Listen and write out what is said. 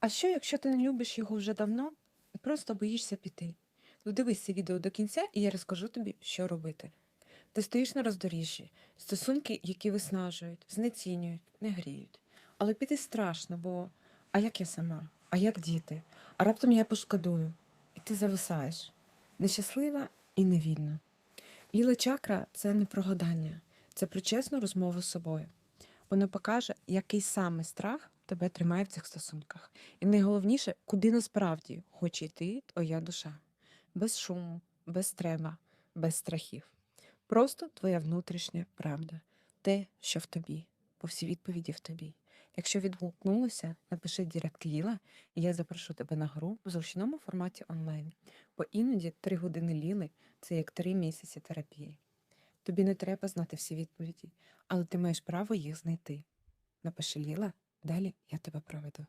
А що, якщо ти не любиш його вже давно просто боїшся піти? Ну дивись це відео до кінця, і я розкажу тобі, що робити. Ти стоїш на роздоріжжі, стосунки, які виснажують, знецінюють, не гріють. Але піти страшно, бо а як я сама? А як діти? А раптом я пошкодую, і ти зависаєш. Нещаслива і невільна. Біла чакра це не про гадання, це про чесну розмову з собою. Вона покаже, який саме страх тебе тримає в цих стосунках. І найголовніше, куди насправді хоче йти твоя душа. Без шуму, без треба, без страхів. Просто твоя внутрішня правда, те, що в тобі, бо всі відповіді в тобі. Якщо відгукнулося, напиши Дірект Ліла, і я запрошу тебе на гру в зручному форматі онлайн. Бо іноді три години ліли це як три місяці терапії. Тобі не треба знати всі відповіді, але ти маєш право їх знайти. Напиши Ліла, далі я тебе проведу.